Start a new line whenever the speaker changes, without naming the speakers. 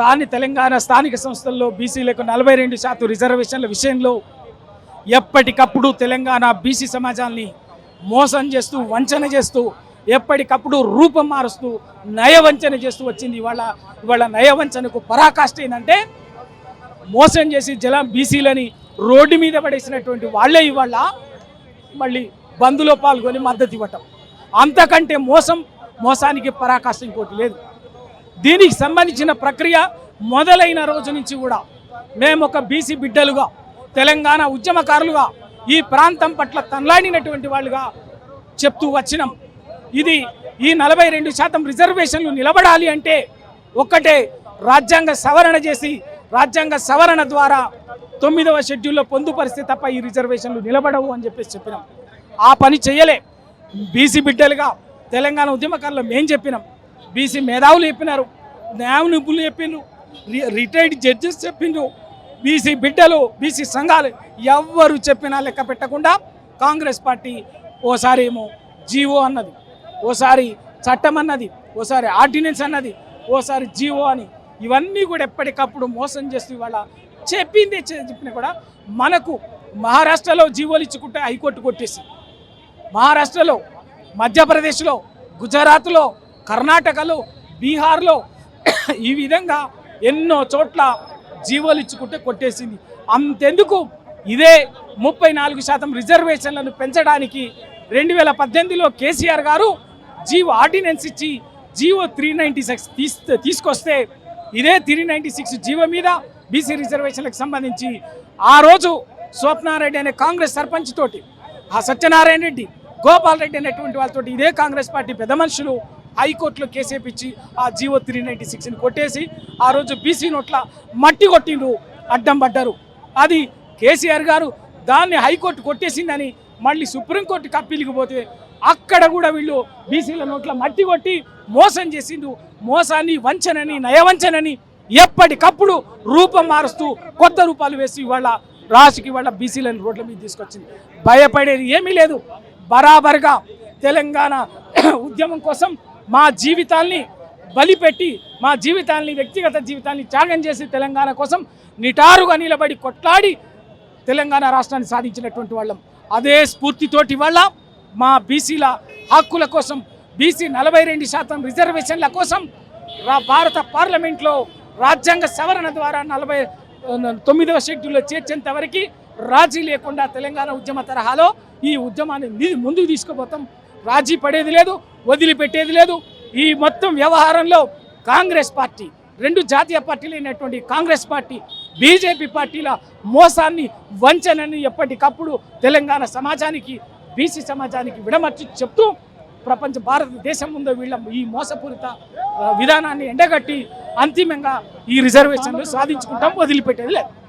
తాని తెలంగాణ స్థానిక సంస్థల్లో బీసీలకు నలభై రెండు శాతం రిజర్వేషన్ల విషయంలో ఎప్పటికప్పుడు తెలంగాణ బీసీ సమాజాన్ని మోసం చేస్తూ వంచన చేస్తూ ఎప్పటికప్పుడు రూపం మారుస్తూ నయవంచన చేస్తూ వచ్చింది. ఇవాళ ఇవాళ నయవంచనకు పరాకాష్ట ఏంటంటే మోసం చేసి జల బీసీలని రోడ్డు మీద పడేసినటువంటి వాళ్ళే ఇవాళ మళ్ళీ బంద్లో పాల్గొని మద్దతు ఇవ్వటం. అంతకంటే మోసం మోసానికి పరాకాష్ట ఇంకోటి లేదు. దీనికి సంబంధించిన ప్రక్రియ మొదలైన రోజు నుంచి కూడా మేము ఒక బీసీ బిడ్డలుగా తెలంగాణ ఉద్యమకారులుగా ఈ ప్రాంతం పట్ల తనలాడినటువంటి వాళ్ళుగా చెప్తూ వచ్చినాం. ఇది ఈ నలభై రెండు శాతం రిజర్వేషన్లు నిలబడాలి అంటే ఒక్కటే రాజ్యాంగ సవరణ చేసి రాజ్యాంగ సవరణ ద్వారా తొమ్మిదవ షెడ్యూల్లో పొందుపరిస్తే తప్ప ఈ రిజర్వేషన్లు నిలబడవు అని చెప్పేసి చెప్పినాం. ఆ పని చేయలే. బీసీ బిడ్డలుగా తెలంగాణ ఉద్యమకారులు మేం చెప్పినాం? బీసీ మేధావులు చెప్పినారు న్యాయ నిపుణులు చెప్పిండ్రు రి- రిటైర్డ్ జడ్జెస్ చెప్పిండ్రు బీసీ బిడ్డలు బీసీ సంఘాలు ఎవ్వరు చెప్పినా లెక్క పెట్టకుండా కాంగ్రెస్ పార్టీ ఓసారి ఏమో జీవో అన్నది ఓసారి చట్టం అన్నది ఓసారి ఆర్డినెన్స్ అన్నది ఓసారి జీవో అని ఇవన్నీ కూడా ఎప్పటికప్పుడు మోసం చేస్తూ ఇవాళ చెప్పింది చెప్పినా కూడా మనకు మహారాష్ట్రలో జీవోలు ఇచ్చుకుంటే హైకోర్టు కొట్టేసి మహారాష్ట్రలో మధ్యప్రదేశ్లో గుజరాత్లో కర్ణాటకలో బీహార్లో ఈ విధంగా ఎన్నో చోట్ల జీవోలు ఇచ్చుకుంటే కొట్టేసింది. అంతెందుకు? ఇదే ముప్పై నాలుగు శాతం రిజర్వేషన్లను పెంచడానికి రెండు వేల పద్దెనిమిదిలో కేసీఆర్ గారు జీవో ఆర్డినెన్స్ ఇచ్చి జీవో త్రీ నైంటీ సిక్స్ తీస్ తీసుకొస్తే ఇదే త్రీ నైంటీ సిక్స్ జీవో మీద బీసీ రిజర్వేషన్లకు సంబంధించి ఆ రోజు స్వప్నారెడ్డి అనే కాంగ్రెస్ సర్పంచ్ తోటి ఆ సత్యనారాయణ రెడ్డి గోపాల్ రెడ్డి అనేటువంటి వాళ్ళతో ఇదే కాంగ్రెస్ పార్టీ పెద్ద మనుషులు హైకోర్టులో కేసేపించి ఆ జీవో త్రీ నైంటీ సిక్స్ని కొట్టేసి ఆ రోజు బీసీ నోట్ల మట్టి కొట్టిండ్రు అడ్డం పడ్డారు. అది కేసీఆర్ గారు దాన్ని హైకోర్టు కొట్టేసిందని మళ్ళీ సుప్రీంకోర్టుకి అప్పీల్కి పోతే అక్కడ కూడా వీళ్ళు బీసీల నోట్ల మట్టి కొట్టి మోసం చేసిండు మోసాన్ని వంచనని నయవంచనని ఎప్పటికప్పుడు రూపం మారుస్తూ కొత్త రూపాలు వేసి ఇవాళ రాజుకి ఇవాళ బీసీలను రోడ్ల మీద తీసుకొచ్చింది. భయపడేది ఏమీ లేదు. బరాబర్గా తెలంగాణ ఉద్యమం కోసం మా జీవితాల్ని బలిపెట్టి మా జీవితాల్ని వ్యక్తిగత జీవితాన్ని త్యాగం చేసి తెలంగాణ కోసం నిటారుగా నిలబడి కొట్లాడి తెలంగాణ రాష్ట్రాన్ని సాధించినటువంటి వాళ్ళం. అదే స్ఫూర్తితోటి వల్ల మా బీసీల హక్కుల కోసం బీసీ నలభై రెండు శాతం రిజర్వేషన్ల కోసం భారత పార్లమెంట్లో రాజ్యాంగ సవరణ ద్వారా నలభై తొమ్మిదవ షెడ్యూల్లో చేర్చేంత వరకు రాజీ లేకుండా తెలంగాణ ఉద్యమ తరహాలో ఈ ఉద్యమాన్ని ముందుకు తీసుకుపోతాం. రాజీ పడేది లేదు వదిలిపెట్టేది లేదు. ఈ మొత్తం వ్యవహారంలో కాంగ్రెస్ పార్టీ రెండు జాతీయ పార్టీలు అయినటువంటి కాంగ్రెస్ పార్టీ బీజేపీ పార్టీల మోసాన్ని వంచనని ఎప్పటికప్పుడు తెలంగాణ సమాజానికి బీసీ సమాజానికి విడమర్చి చెప్తూ ప్రపంచ భారతదేశం ముందు వీళ్ళ ఈ మోసపూరిత విధానాన్ని ఎండగట్టి అంతిమంగా ఈ రిజర్వేషన్లు సాధించుకుంటాం వదిలిపెట్టేది లేదు.